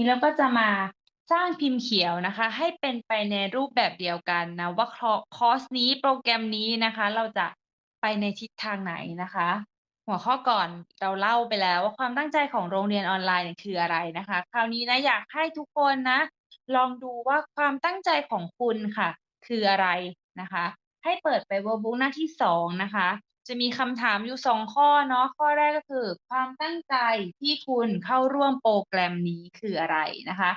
นี้เราก็จะมาสร้างพิมพ์เขียวนะคะ ให้เป็นไปในรูปแบบเดียวกันนะว่าคอร์สนี้โปรแกรมนี้นะคะ เราจะไปในทิศทางไหนนะคะ หัวข้อก่อนเราเล่าไปแล้วว่าความตั้งใจของโรงเรียนออนไลน์คืออะไรนะคะ คราวนี้นะอยากให้ทุกคนนะ ลองดูว่าความตั้งใจของคุณค่ะ คืออะไรนะคะ ให้เปิดไปเวิร์บุ๊กหน้าที่สองนะคะ จะมีคำถามอยู่สองข้อเนาะข้อแรกก็คือ ความตั้งใจที่คุณเข้าร่วมโปรแกรมนี้คืออะไรนะคะ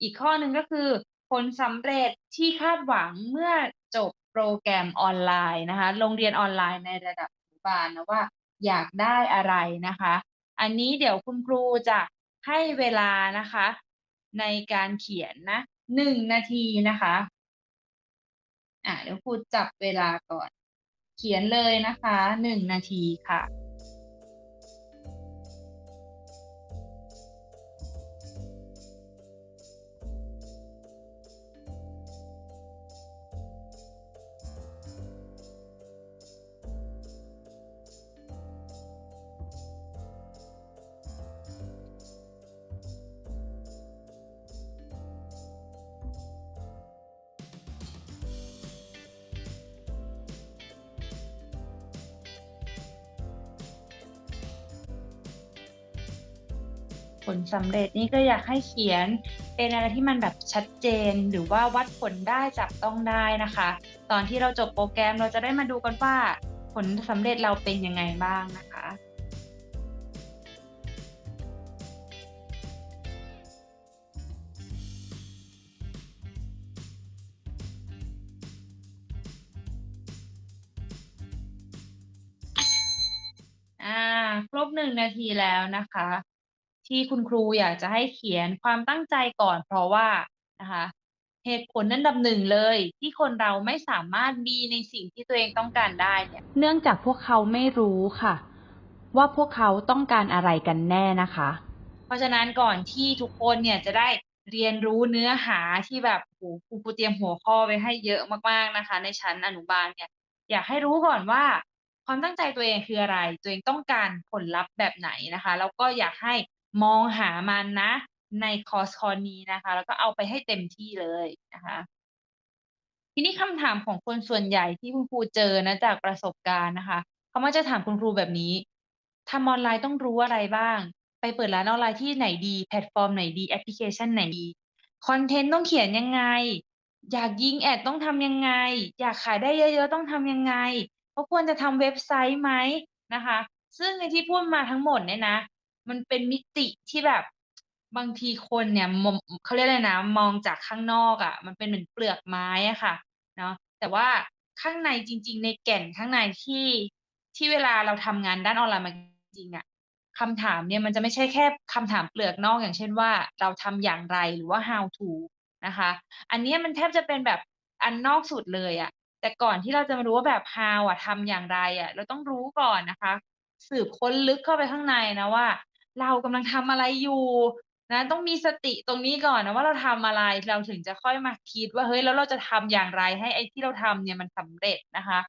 อีกข้อหนึ่งก็คือ ผลสำเร็จที่คาดหวังเมื่อจบโปรแกรมออนไลน์นะคะโรงเรียนออนไลน์ในระดับอนุบาลนะว่า อยากได้อะไรนะคะ อันนี้เดี๋ยวคุณครูจะให้เวลานะคะ ในการเขียนนะหนึ่งนาทีนะคะอะเดี๋ยวครูจับเวลาก่อน เขียนเลยนะคะหนึ่งนาทีค่ะ ผลสำเร็จนี่ก็อยากให้เขียนเป็นอะไรที่มันแบบชัดเจนหรือว่าวัดผลได้จับต้องได้นะคะ ตอนที่เราจบโปรแกรมเราจะได้มาดูกันว่าผลสำเร็จเราเป็นยังไงบ้างนะคะอ่าครบหนึ่งนาทีแล้วนะคะ ที่คุณครูอยากจะให้เขียนความตั้งใจก่อน เพราะว่านะคะเหตุผลอันดับหนึ่งเลย ที่คนเราไม่สามารถมีในสิ่งที่ตัวเองต้องการได้เนี่ยเนื่องจากพวกเขาไม่รู้ค่ะ ว่าพวกเขาต้องการอะไรกันแน่นะคะ เพราะฉะนั้นก่อนที่ทุกคนเนี่ยจะได้เรียนรู้เนื้อหาที่แบบโอ้โหครูครูเตรียมหัวข้อไว้ให้เยอะมากๆนะคะ ในชั้นอนุบาลเนี่ย อยากให้รู้ก่อนว่า ความตั้งใจตัวเองคืออะไร ตัวเองต้องการผลลัพธ์แบบไหนนะคะ แล้วก็อยากให้ มองหามันนะ ในคอร์สคอร์นี้นะคะ แล้วก็เอาไปให้เต็มที่เลยนะคะทีนี้คำถามของคนส่วนใหญ่ที่คุณครูเจอนะจากประสบการณ์นะคะเขามักจะถามคุณครูแบบนี้ทำออนไลน์ต้องรู้อะไรบ้าง ไปเปิดร้านออนไลน์ที่ไหนดีแพลตฟอร์มไหนดีแอปพลิเคชันไหนดีคอนเทนต์ต้องเขียนยังไง อยากยิงแอดต้องทำยังไง อยากขายได้เยอะๆต้องทำยังไงเขาควรจะทำเว็บไซต์ไหมนะคะ ซึ่งในที่พูดมาทั้งหมดเนี่ยนะ มันเป็นมิติที่แบบบางทีคนเนี่ยมองเขาเรียกอะไรนะ มองจากข้างนอกอะ่ะ มันเป็นเหมือนเปลือกไม้อะค่ะ เนาะแต่ว่าข้างในจริง ๆ ในแก่นข้างในที่ที่เวลาเราทำงานด้านออนไลน์มาจริงอะคำถามเนี่ยมันจะไม่ใช่แค่คำถามเปลือกนอกอย่างเช่นว่าเราทำอย่างไรหรือว่า how to นะคะ อันนี้มันแทบจะเป็นแบบอันนอกสุดเลยอะแต่ก่อนที่เราจะมารู้ว่าแบบ how อะทำอย่างไรอะ เราต้องรู้ก่อนนะคะ สืบค้นลึกเข้าไปข้างในนะว่า เรากำลังทำอะไรอยู่นะต้องมีสติตรงนี้ก่อนนะว่าเราทำอะไรเราถึงจะค่อยมาคิดว่าเฮ้ยแล้วเราจะทำอย่างไรให้ไอ้ที่เราทำเนี่ยมันสำเร็จนะคะ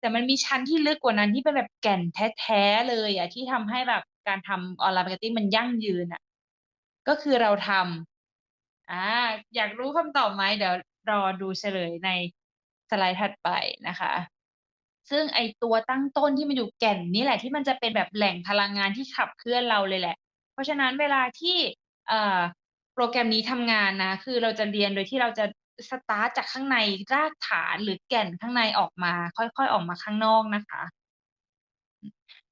แต่มันมีชั้นที่ลึกกว่านั้นที่เป็นแบบแก่นแท้ๆเลยอะที่ทำให้แบบการทำออนไลน์มาร์เก็ตติ้งมันยั่งยืนอะก็คือเราทำอ่าอยากรู้คำตอบไหมเดี๋ยวรอดูเฉลยในสไลด์ถัดไปนะคะ ซึ่งไอตัวตั้งต้นที่มันอยู่แก่นนี่แหละที่มันจะเป็นแบบแหล่งพลังงานที่ขับเคลื่อนเราเลยแหละ เพราะฉะนั้นเวลาที่โปรแกรมนี้ทำงานนะ คือเราจะเรียนโดยที่เราจะสตาร์ทจากข้างในรากฐานหรือแก่นข้างในออกมา ค่อยๆออกมาข้างนอกนะคะ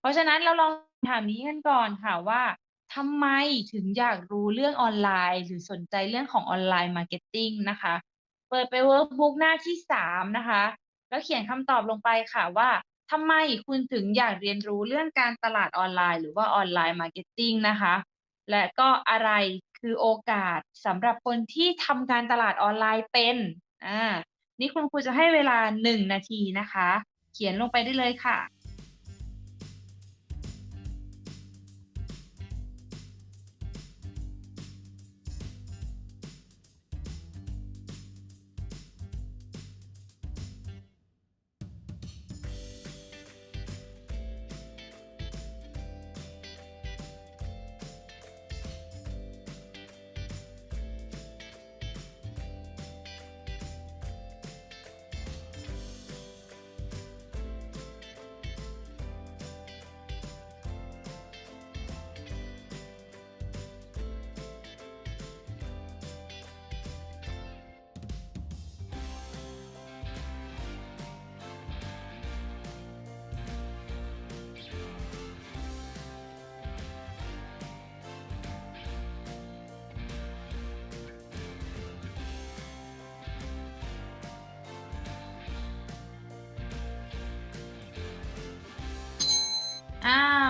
เพราะฉะนั้นเราลองถามนี้กันก่อนค่ะว่าทำไมถึงอยากรู้เรื่องออนไลน์ หรือสนใจเรื่องของออนไลน์มาร์เก็ตติ้งนะคะ เปิดไปเวิร์กบุ๊กหน้าที่สามนะคะ แล้วเขียนคำตอบลงไปค่ะว่าทำไมคุณถึงอยากเรียนรู้เรื่องการตลาดออนไลน์ หรือว่าออนไลน์มาร์เก็ตติ้งนะคะ และก็อะไรคือโอกาสสำหรับคนที่ทำการตลาดออนไลน์เป็นอ่านี่คุณครูจะให้เวลาหนึ่งนาทีนะคะ เขียนลงไปได้เลยค่ะ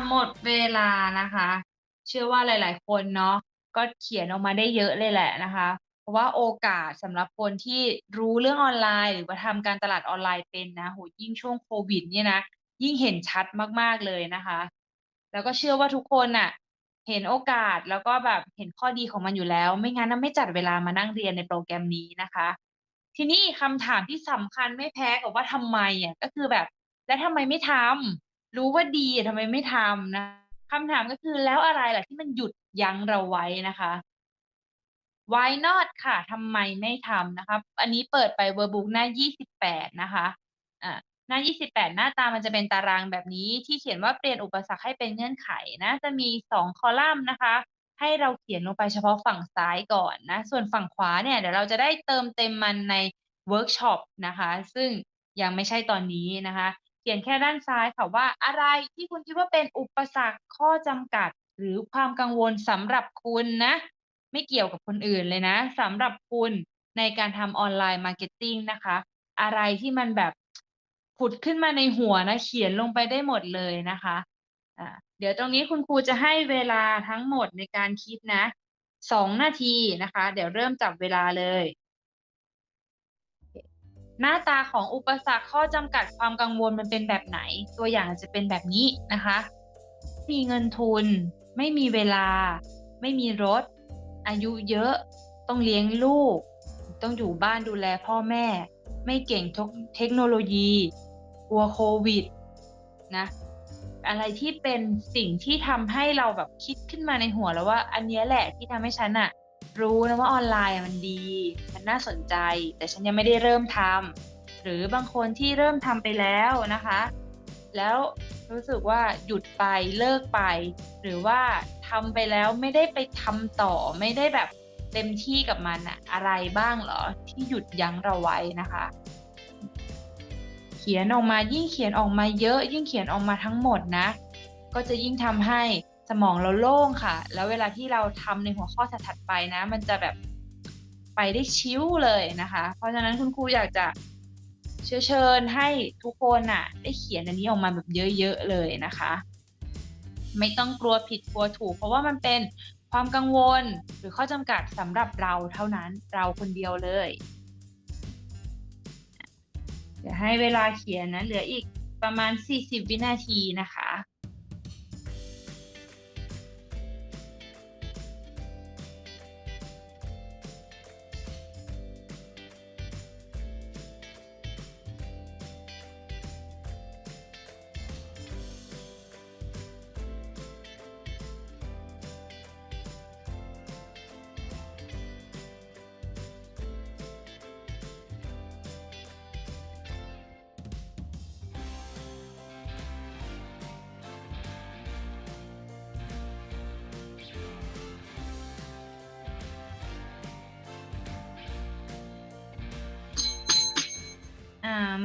หมดเวลานะคะ เชื่อว่าหลาย ๆ คนเนาะก็เขียนออกมาได้เยอะเลยแหละนะคะ เพราะว่าโอกาสสำหรับคนที่รู้เรื่องออนไลน์ หรือว่าทำการตลาดออนไลน์เป็นนะโหยิ่งช่วงโควิด เนี่ยนะยิ่งเห็นชัดมากๆเลยนะคะ แล้วก็เชื่อว่าทุกคนน่ะ เห็นโอกาสแล้วก็แบบเห็นข้อดีของมันอยู่แล้ว ไม่งั้นไม่จัดเวลามานั่งเรียนในโปรแกรมนี้นะคะ ทีนี้คำถามที่สำคัญไม่แพ้กับว่าทำไมอะก็คือแบบ แล้วทำไมไม่ทำ รู้ว่าดีอะทำไมไม่ทำนะคำถามก็คือแล้วอะไรล่ะที่มันหยุดยั้งเราไว้นะคะ Why not ค่ะทำไมไม่ทำนะคะ อันนี้เปิดไป Workbook หน้า 28 นะคะอ่าหน้า 28 หน้าตามันจะเป็นตารางแบบนี้ที่เขียนว่าเปลี่ยนอุปสรรคให้เป็นเงื่อนไขนะ จะมี 2 คอลัมน์นะคะ ให้เราเขียนลงไปเฉพาะฝั่งซ้ายก่อนนะ ส่วนฝั่งขวาเนี่ยเดี๋ยวเราจะได้เติมเต็มมันในเวิร์กช็อปนะคะ ซึ่งยังไม่ใช่ตอนนี้นะคะ ขียนแค่ด้านซ้ายค่ะว่าอะไรที่คุณคิดว่าเป็นอุปสรรคข้อจำกัด หรือความกังวลสำหรับคุณนะ ไม่เกี่ยวกับคนอื่นเลยนะสำหรับคุณในการทำออนไลน์มาร์เก็ตติ้งนะคะ อะไรที่มันแบบผุดขึ้นมาในหัวนะ เขียนลงไปได้หมดเลยนะคะอ่าเดี๋ยวตรงนี้คุณครูจะให้เวลาทั้งหมดในการคิดนะสองนาทีนะคะ เดี๋ยวเริ่มจับเวลาเลย หน้าตาของอุปสรรคข้อจำกัดความกังวลมันเป็นแบบไหน ตัวอย่างจะเป็นแบบนี้นะคะ มีเงินทุน ไม่มีเวลา ไม่มีรถ อายุเยอะ ต้องเลี้ยงลูก ต้องอยู่บ้านดูแลพ่อแม่ ไม่เก่งเทคโนโลยีกลัวโควิดนะอะไรที่เป็นสิ่งที่ทำให้เราแบบคิดขึ้นมาในหัวแล้วว่า อันนี้แหละที่ทำให้ฉันอะ รู้นะว่าออนไลน์มันดี มันน่าสนใจ แต่ฉันยังไม่ได้เริ่มทำหรือบางคนที่เริ่มทำไปแล้วนะคะ แล้วรู้สึกว่าหยุดไปเลิกไป หรือว่าทำไปแล้วไม่ได้ไปทำต่อไม่ได้แบบเต็มที่กับมันอะอะไรบ้างเหรอ ที่หยุดยั้งเราไว้นะคะ เขียนออกมายิ่งเขียนออกมาเยอะ ยิ่งเขียนออกมาทั้งหมดนะ ก็จะยิ่งทำให้ สมองเราโล่งค่ะ แล้วเวลาที่เราทำในหัวข้อถัดไปนะ มันจะแบบไปได้ชิวเลยนะคะ เพราะฉะนั้นคุณครูอยากจะเชื้อเชิญให้ทุกคนน่ะได้เขียนอันนี้ออกมาแบบเยอะๆเลยนะคะ ไม่ต้องกลัวผิดกลัวถูก เพราะว่ามันเป็นความกังวลหรือข้อจำกัดสำหรับเราเท่านั้นเราคนเดียวเลยเดี๋ยวให้เวลาเขียนนะเหลืออีกประมาณ 40 วินาทีนะคะ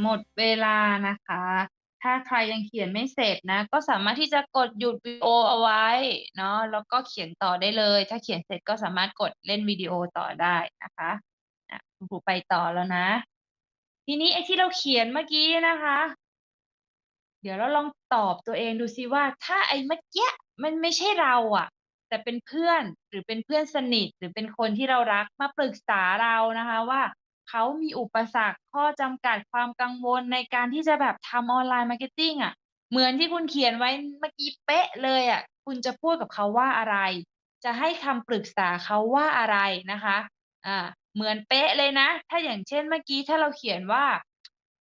หมดเวลานะคะ ถ้าใครยังเขียนไม่เสร็จนะ ก็สามารถที่จะกดหยุดวิดีโอเอาไว้เนาะแล้วก็เขียนต่อได้เลย ถ้าเขียนเสร็จก็สามารถกดเล่นวิดีโอต่อได้นะคะอะคุณครูไปต่อแล้วนะ ทีนี้ไอ้ที่เราเขียนเมื่อกี้นะคะ เดี๋ยวเราลองตอบตัวเองดูซิว่า ถ้าไอ้เมื่อกี้มันไม่ใช่เราอะแต่เป็นเพื่อนหรือเป็นเพื่อนสนิทหรือเป็นคนที่เรารักมาปรึกษาเรานะคะว่า เขามีอุปสรรค ข้อจำกัดความกังวลในการที่จะแบบทำออนไลน์มาร์เก็ตติ้งอะ เหมือนที่คุณเขียนไว้เมื่อกี้เป๊ะเลยอะ คุณจะพูดกับเขาว่าอะไร จะให้คำปรึกษาเขาว่าอะไรนะคะ อ่า เหมือนเป๊ะเลยนะ ถ้าอย่างเช่นเมื่อกี้ถ้าเราเขียนว่า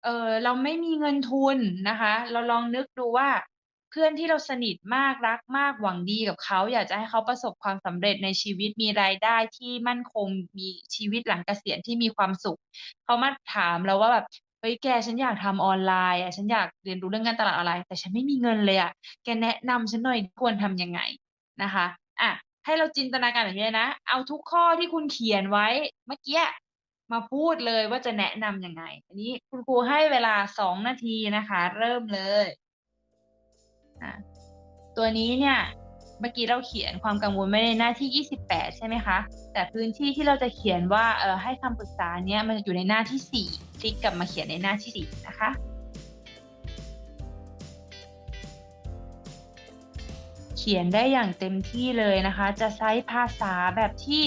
เออเราไม่มีเงินทุนนะคะ เราลองนึกดูว่า เพื่อนที่เราสนิทมากรักมากหวังดีกับเขา อยากจะให้เขาประสบความสำเร็จในชีวิตมีรายได้ที่มั่นคงมีชีวิตหลังเกษียณที่มีความสุข เขามาถามเราว่าแบบเฮ้ยแกฉันอยากทำออนไลน์อะฉันอยากเรียนรู้เรื่องการตลาดออนไลน์ แต่ฉันไม่มีเงินเลยอะแกแนะนำฉันหน่อยควรทำยังไงนะคะอะให้เราจินตนาการแบบนี้นะ เอาทุกข้อที่คุณเขียนไว้เมื่อกี้มาพูดเลยว่าจะแนะนำยังไง อันนี้คุณครูให้เวลาสองนาทีนะคะ เริ่มเลย อะตัวนี้เนี่ยเมื่อกี้เราเขียนความกังวลไม่ในหน้าที่ 28 ใช่ไหมคะ แต่พื้นที่ที่เราจะเขียนว่าเออให้คำปรึกษาเนี้ยมันอยู่ในหน้าที่ 4 คลิกกลับมาเขียนในหน้าที่ 4 นะคะ เขียนได้อย่างเต็มที่เลยนะคะ จะใช้ภาษาแบบที่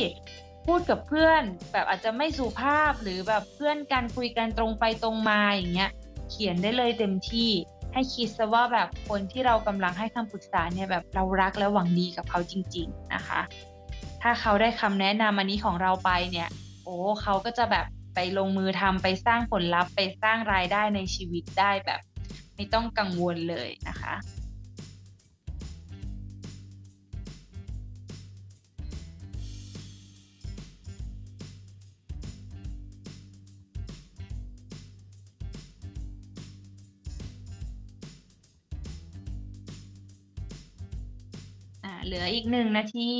พูดกับเพื่อน แบบอาจจะไม่สุภาพหรือแบบเพื่อนกันคุยกันตรงไปตรงมาอย่างเงี้ย เขียนได้เลยเต็มที่ ให้คิดซะว่าแบบคนที่เรากำลังให้คำปรึกษาเนี่ยแบบเรารักและหวังดีกับเขาจริง ๆนะคะ ถ้าเขาได้คำแนะนำอันนี้ของเราไปเนี่ย โอ้เขาก็จะแบบไปลงมือทำไปสร้างผลลัพธ์ไปสร้างรายได้ในชีวิตได้แบบ ไม่ต้องกังวลเลยนะคะ เหลืออีกหนึ่งนาที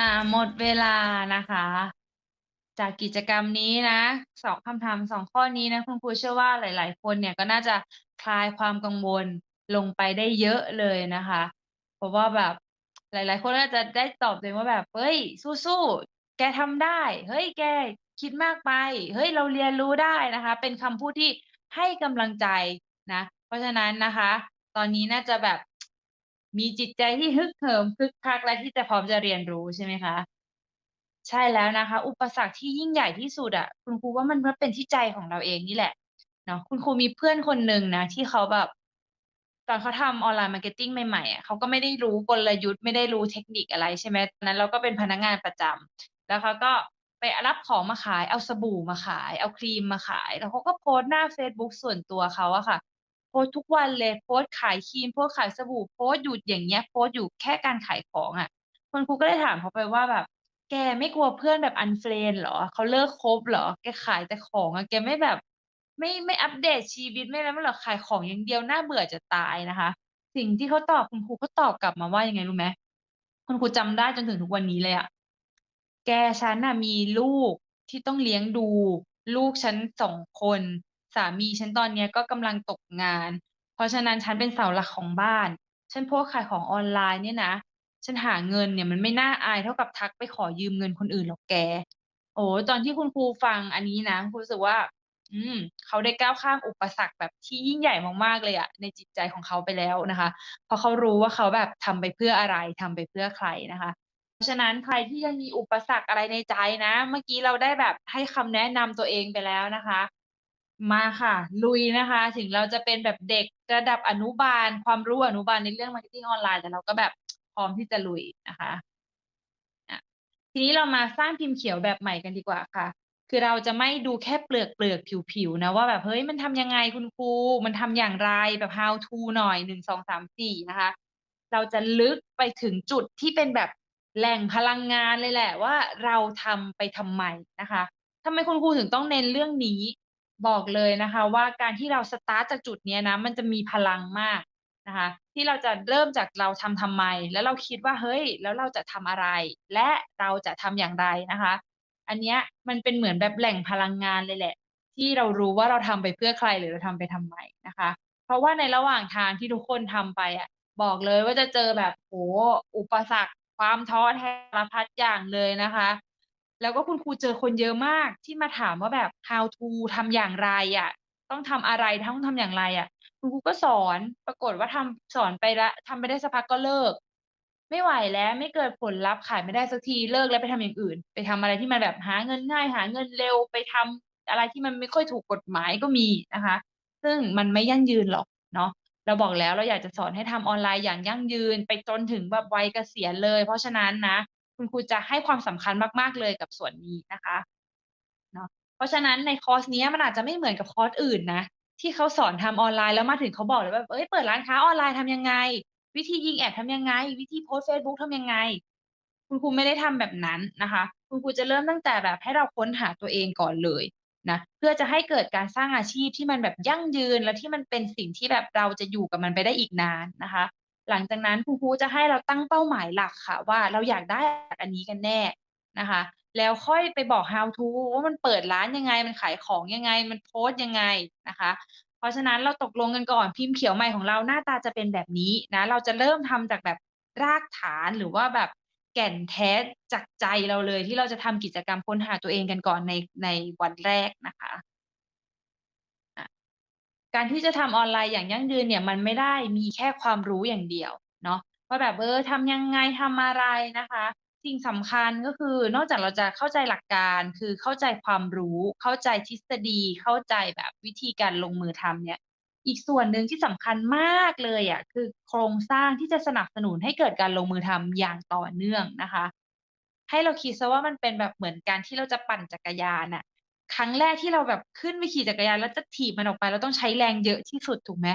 อ่า หมดเวลานะคะ จากกิจกรรมนี้นะ2คำถาม2ข้อนี้นะ คุณครูเชื่อว่าหลาย ๆ คนเนี่ยก็น่าจะคลายความกังวลลงไปได้เยอะเลยนะคะ เพราะว่าแบบหลาย ๆ คนก็จะได้ตอบตัวเองว่าแบบ"เฮ้ย สู้ๆแกทำได้ เฮ้ยแกคิดมากไป เฮ้ยเราเรียนรู้ได้"นะคะ เป็นคำพูดที่ให้กำลังใจนะ เพราะฉะนั้นนะคะ ตอนนี้น่าจะแบบ มีจิตใจที่ฮึกเหิมคึกคักและที่จะพร้อมจะเรียนรู้ใช่ไหมคะ?ใช่แล้วนะคะ อุปสรรคที่ยิ่งใหญ่ที่สุดอะคุณครูว่ามันเป็นที่ใจของเราเองนี่แหละเนาะคุณครูมีเพื่อนคนหนึ่งนะที่เขาแบบตอนเขาทำ Online Marketing ใหม่ๆอะเขาก็ไม่ได้รู้กลยุทธ์ไม่ได้รู้เทคนิคอะไรใช่ไหมตอนนั้นเราก็เป็นพนักงานประจำแล้วเขาก็ไปรับของมาขาย เอาสบู่มาขาย เอาครีมมาขาย แล้วเขาก็โพสต์หน้าเฟซบุ๊กส่วนตัวเขาอะค่ะ โพสทุกวันเลยโพสขายครีมโพสขายสบู่โพสอยู่อย่างเงี้ยโพสอยู่แค่การขายของอะคุณครูก็เลยถามเขาไปว่าแบบ"แกไม่กลัวเพื่อนแบบ unfriend เหรอเขาเลิกคบเหรอ แกขายแต่ของอะแกไม่แบบ ไม่ไม่อัปเดตชีวิตไม่อะไรบ้างเหรอขายของอย่างเดียวน่าเบื่อจะตาย"นะคะ สิ่งที่เขาตอบคุณครูเขาตอบกลับมาว่ายังไงรู้ไหม?คุณครูจำได้จนถึงทุกวันนี้เลยอะ"แกฉันน่ะมีลูกที่ต้องเลี้ยงดู ลูกฉัน2คน สามีฉันตอนเนี้ยก็กำลังตกงาน เพราะฉะนั้นฉันเป็นเสาหลักของบ้าน ฉันโพสต์ขายของออนไลน์เนี่ยนะ ฉันหาเงินเนี่ยมันไม่น่าอายเท่ากับทักไปขอยืมเงินคนอื่นหรอกแก"โอ้ตอนที่คุณครูฟังอันนี้นะคุณครูรู้สึกว่า อืม เขาได้ก้าวข้ามอุปสรรคแบบที่ยิ่งใหญ่มากๆเลยอะในจิตใจของเขาไปแล้วนะคะ เพราะเขารู้ว่าเขาแบบทำไปเพื่ออะไรทำไปเพื่อใครนะคะเพราะฉะนั้นใครที่ยังมีอุปสรรคอะไรในใจนะ เมื่อกี้เราได้แบบให้คำแนะนำตัวเองไปแล้วนะคะ มาค่ะ ลุยนะคะ ถึงเราจะเป็นแบบเด็กระดับอนุบาล ความรู้อนุบาลในเรื่อง Marketing ออนไลน์แต่เราก็แบบพร้อมที่จะลุยนะคะอะทีนี้เรามาสร้างพิมพ์เขียวแบบใหม่กันดีกว่าค่ะ คือเราจะไม่ดูแค่เปลือกๆผิวๆนะว่าแบบเฮ้ยมันทำยังไงคุณครู มันทำอย่างไรแบบ How to หน่อย1 2 3 4นะคะ เราจะลึกไปถึงจุดที่เป็นแบบแหล่งพลังงานเลยแหละว่าเราทำไปทำไมนะคะทำไมคุณครูถึงต้องเน้นเรื่องนี้ บอกเลยนะคะ ว่าการที่เราสตาร์ตจากจุดนี้นะ มันจะมีพลังมากนะคะ ที่เราจะเริ่มจากเราทำทำไม แล้วเราคิดว่าเฮ้ย แล้วเราจะทำอะไร และเราจะทำอย่างไรนะคะ อันเนี้ยมันเป็นเหมือนแบบแหล่งพลังงานเลยแหละ ที่เรารู้ว่าเราทำไปเพื่อใครหรือเราทำไปทำไมนะคะ เพราะว่าในระหว่างทางที่ทุกคนทำไปอะบอกเลยว่าจะเจอแบบโอ้โฮอุปสรรคความท้อแท้สารพัดอย่างเลยนะคะ แล้วก็คุณครูเจอคนเยอะมากที่มาถามว่าแบบ How to ทำอย่างไรอะต้องทำอะไรต้องทำอย่างไรอะคุณครูก็สอนปรากฏว่าทำสอนไปล้วทำไปได้สักพักก็เลิก ไม่ไหวแล้วไม่เกิดผลลัพธ์ขายไม่ได้สักทีเลิกแล้วไปทำอย่างอื่น ไปทำอะไรที่มันแบบหาเงินง่าย หาเงินเร็วไปทำอะไรที่มันไม่ค่อยถูกกฎหมายก็มีนะคะ ซึ่งมันไม่ยั่งยืนหรอกเนาะเราบอกแล้วเราอยากจะสอนให้ทำออนไลน์อย่างยั่งยืนไปจนถึงแบบวัยเกษียณเลย เพราะฉะนั้นนะ คุณครูจะให้ความสำคัญมากๆเลยกับส่วนนี้นะคะเนาะเพราะฉะนั้นในคอร์สนี้มันอาจจะไม่เหมือนกับคอร์สอื่นนะที่เขาสอนทำออนไลน์แล้วมาถึงเขาบอกเลยว่าเฮ้ยเปิดร้านค้าออนไลน์ทำยังไง?วิธียิงแอดทำยังไง?วิธีโพสต์เฟซบุ๊กทำยังไง?คุณครูไม่ได้ทำแบบนั้นนะคะ คุณครูจะเริ่มตั้งแต่แบบให้เราค้นหาตัวเองก่อนเลยนะเพื่อจะให้เกิดการสร้างอาชีพที่มันแบบยั่งยืนและที่มันเป็นสิ่งที่แบบเราจะอยู่กับมันไปได้อีกนานนะคะ หลังจากนั้นคุณครูจะให้เราตั้งเป้าหมายหลักค่ะ ว่าเราอยากได้อันนี้กันแน่นะคะ แล้วค่อยไปบอก How to ว่ามันเปิดร้านยังไง?มันขายของยังไง?มันโพสต์ยังไง?นะคะ เพราะฉะนั้นเราตกลงกันก่อนพิมพ์เขียวใหม่ของเราหน้าตาจะเป็นแบบนี้นะเราจะเริ่มทำจากแบบรากฐานหรือว่าแบบแก่นแท้จากใจเราเลยที่เราจะทำกิจกรรมค้นหาตัวเองกันก่อนในในวันแรกนะคะ การที่จะทำออนไลน์อย่างยั่งยืนเนี่ยมันไม่ได้มีแค่ความรู้อย่างเดียวเนาะว่าแบบเออทำยังไง?ทำอะไร?นะคะ สิ่งสำคัญก็คือนอกจากเราจะเข้าใจหลักการคือเข้าใจความรู้ เข้าใจทฤษฎี เข้าใจแบบวิธีการลงมือทำเนี่ย อีกส่วนหนึ่งที่สำคัญมากเลยอะคือโครงสร้างที่จะสนับสนุนให้เกิดการลงมือทำอย่างต่อเนื่องนะคะ ให้เราคิดเสียว่ามันเป็นแบบเหมือนการที่เราจะปั่นจักรยานน่ะ ครั้งแรกที่เราแบบขึ้นไปขี่จักรยานแล้วจะถีบมันออกไป เราต้องใช้แรงเยอะที่สุดถูกไหม?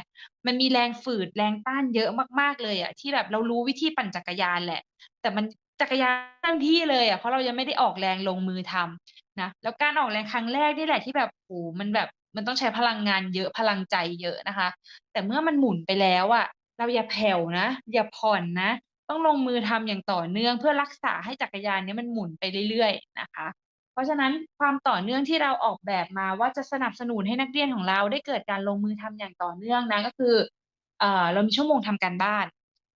มันมีแรงฝืดแรงต้านเยอะมากๆเลยอะที่แบบเรารู้วิธีปั่นจักรยานแหละ แต่มันจักรยานเคลื่อนที่เลยอะเพราะเรายังไม่ได้ออกแรงลงมือทำนะแล้วการออกแรงครั้งแรกนี่แหละที่แบบโอ้มันแบบมันต้องใช้พลังงานเยอะพลังใจเยอะนะคะ แต่เมื่อมันหมุนไปแล้วอะเราอย่าแผ่วนะ อย่าผ่อนนะ ต้องลงมือทำอย่างต่อเนื่องเพื่อรักษาให้จักรยานนี้มันหมุนไปเรื่อยๆนะคะ เพราะฉะนั้นความต่อเนื่องที่เราออกแบบมาว่าจะสนับสนุนให้นักเรียนของเราได้เกิดการลงมือทำอย่างต่อเนื่องนะก็คือเออเรามีชั่วโมงทำการบ้าน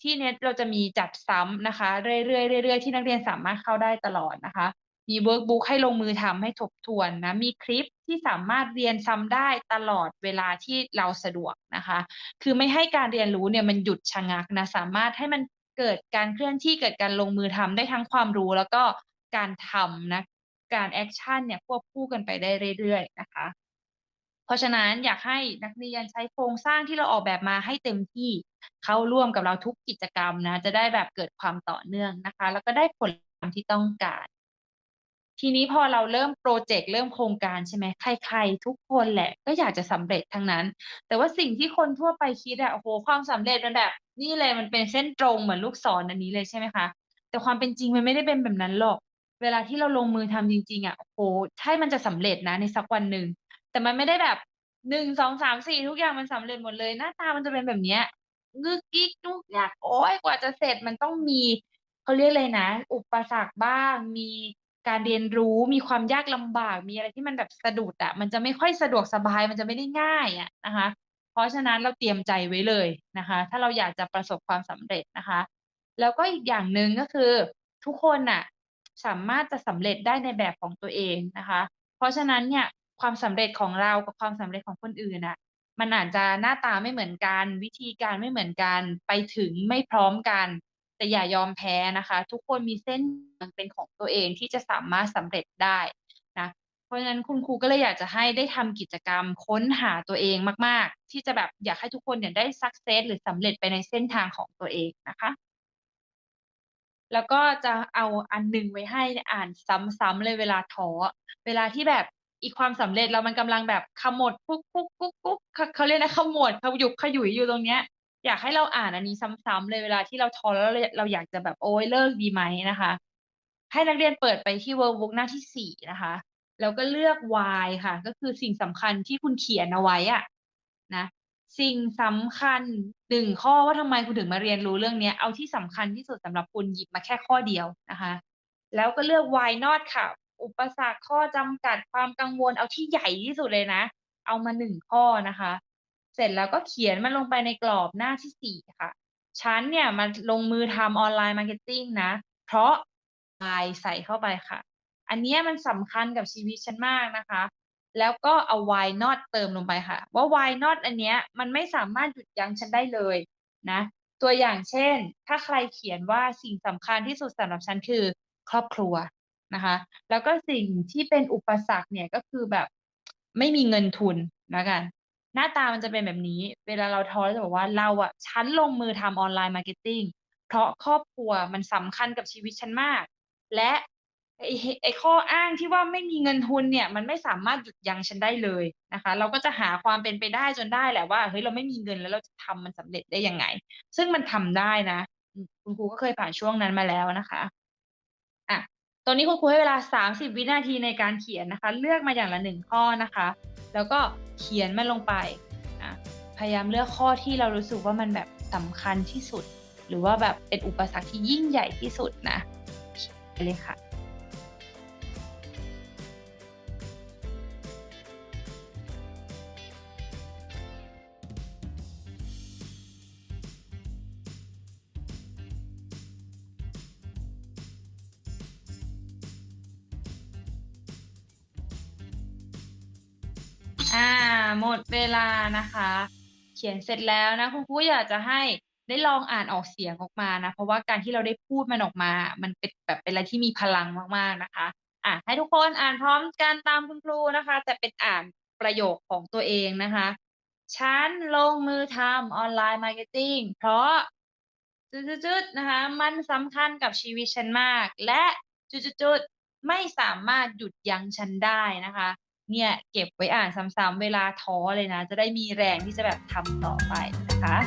ที่เนี้ยเราจะมีจัดซ้ำนะคะ เรื่อยๆเรื่อยๆที่นักเรียนสามารถเข้าได้ตลอดนะคะ มีเวิร์กบุ๊กให้ลงมือทำให้ทบทวนนะมีคลิปที่สามารถเรียนซ้ำได้ตลอดเวลาที่เราสะดวกนะคะ คือไม่ให้การเรียนรู้เนี่ยมันหยุดชะงักนะสามารถให้มันเกิดการเคลื่อนที่เกิดการลงมือทำได้ทั้งความรู้แล้วก็การทำนะ การแอกชันเนี่ยควบคู่กันไปได้เรื่อยๆนะคะ เพราะฉะนั้นอยากให้นักเรียนใช้โครงสร้างที่เราออกแบบมาให้เต็มที่เข้าร่วมกับเราทุกกิจกรรมนะ จะได้แบบเกิดความต่อเนื่องนะคะ แล้วก็ได้ผลตามที่ต้องการ ทีนี้พอเราเริ่มพรเจกต์เริ่มโครงการใช่ไหม?ใครๆทุกคนแหละ ก็อยากจะสำเร็จทั้งนั้น แต่ว่าสิ่งที่คนทั่วไปคิดอะโอ้โฮความสำเร็จมันแบบ นี่เลยมันเป็นเส้นตรงเหมือนลูกศรอันนี้เลยใช่ไหมคะ?แต่ความเป็นจริงมันไม่ได้เป็นแบบนั้นหรอก เวลาที่เราลงมือทำจริง ๆอะโอ้โฮใช่มันจะสำเร็จนะในสักวันหนึ่ง แต่มันไม่ได้แบบ1 2 3 4ทุกอย่างมันสำเร็จหมดเลย หน้าตามันจะเป็นแบบเนี้ยงึกกิ๊กจุกยักโอ๊ยกว่าจะเสร็จมันต้องมีเขาเรียกอะไรนะ อุปสรรคบ้าง มีการเรียนรู้มีความยากลำบาก มีอะไรที่มันแบบสะดุดอะมันจะไม่ค่อยสะดวกสบาย มันจะไม่ได้ง่ายอะนะคะ เพราะฉะนั้นเราเตรียมใจไว้เลยนะคะ ถ้าเราอยากจะประสบความสำเร็จนะคะ แล้วก็อีกอย่างหนึ่งก็คือ ทุกคนน่ะ สามารถจะสำเร็จได้ในแบบของตัวเองนะคะ เพราะฉะนั้นเนี่ยความสำเร็จของเรากับความสำเร็จของคนอื่นน่ะมันอาจจะหน้าตาไม่เหมือนกัน วิธีการไม่เหมือนกัน ไปถึงไม่พร้อมกัน แต่อย่ายอมแพ้นะคะ ทุกคนมีเส้นเป็นของตัวเองที่จะสามารถสำเร็จได้นะเพราะฉะนั้นคุณครูก็เลยอยากจะให้ได้ทำกิจกรรมค้นหาตัวเองมาก ๆ ที่จะแบบอยากให้ทุกคนเนี่ยได้ success หรือสำเร็จไปในเส้นทางของตัวเองนะคะ แล้วก็จะเอาอันหนึ่งไว้ให้อ่านซ้ำๆเลยเวลาท้อเวลาที่แบบอีความสำเร็จเรามันกำลังแบบขมวดกุ๊กๆๆๆขเขาเรียกอะไรนะขมวดขยุกขยุยอยู่ตรงเนี้ย อยากให้เราอ่านอันนี้ซ้ำๆเลยเวลาที่เราท้อแล้วเราเราอยากจะแบบโอ๊ยเลิกดีไหมนะคะ ให้นักเรียนเปิดไปที่ Workbook หน้าที่4นะคะแล้วก็เลือก Why ค่ะ ก็คือสิ่งสำคัญที่คุณเขียนเอาไว้อะนะ สิ่งสำคัญ1ข้อว่าทำไมคุณถึงมาเรียนรู้เรื่องเนี้ยเอาที่สำคัญที่สุดสำหรับคุณหยิบมาแค่ข้อเดียวนะคะ แล้วก็เลือก Why not ค่ะ อุปสรรคข้อจำกัดความกังวลเอาที่ใหญ่ที่สุดเลยนะ เอามา1ข้อนะคะ เสร็จแล้วก็เขียนมันลงไปในกรอบหน้าที่4ค่ะฉันเนี่ยมาลงมือทำออนไลน์ marketing นะ เพราะ Why ใส่เข้าไปค่ะ อันนี้มันสำคัญกับชีวิตฉันมากนะคะ แล้วก็เอา Why not เติมลงไปค่ะ ว่า Why not อันเนี้ยมันไม่สามารถหยุดยั้งฉันได้เลยนะ ตัวอย่างเช่น ถ้าใครเขียนว่าสิ่งสำคัญที่สุดสำหรับฉันคือครอบครัวนะคะ แล้วก็สิ่งที่เป็นอุปสรรคเนี่ยก็คือแบบไม่มีเงินทุนแล้วกัน หน้าตามันจะเป็นแบบนี้ เวลาเราท้อจะบอกว่าเราอะฉันลงมือทำออนไลน์ marketing เพราะครอบครัวมันสำคัญกับชีวิตฉันมาก และ ไอ้ไอ้ข้ออ้างที่ว่าไม่มีเงินทุนเนี่ย มันไม่สามารถหยุดยั้งฉันได้เลยนะคะ เราก็จะหาความเป็นไปได้จนได้แหละว่าเฮ้ยเราไม่มีเงินแล้วเราจะทำมันสำเร็จได้ยังไง ซึ่งมันทำได้นะคุณครูก็เคยผ่านช่วงนั้นมาแล้วนะคะอะตอนนี้คุณครูให้เวลา 30 วินาทีในการเขียนนะคะ เลือกมาอย่างละ1ข้อนะคะ แล้วก็เขียนมันลงไปอะพยายามเลือกข้อที่เรารู้สึกว่ามันแบบสำคัญที่สุด หรือว่าแบบเป็นอุปสรรคที่ยิ่งใหญ่ที่สุดนะไปเลยค่ะ อ่า หมดเวลานะคะ เขียนเสร็จแล้วนะคุณครูอยากจะให้ได้ลองอ่านออกเสียงออกมานะ เพราะว่าการที่เราได้พูดมันออกมา มันเป็นแบบเป็นอะไรที่มีพลังมากๆนะคะอะให้ทุกคนอ่านพร้อมกันตามคุณครูนะคะ แต่เป็นอ่านประโยคของตัวเองนะคะฉันลงมือทำออนไลน์ marketing เพราะจุดๆนะคะ มันสำคัญกับชีวิตฉันมาก และจุดๆไม่สามารถหยุดยั้งฉันได้นะคะ เนี่ยเก็บไว้อ่านซ้ำๆเวลาท้อเลยนะ จะได้มีแรงที่จะแบบทำต่อไปนะคะ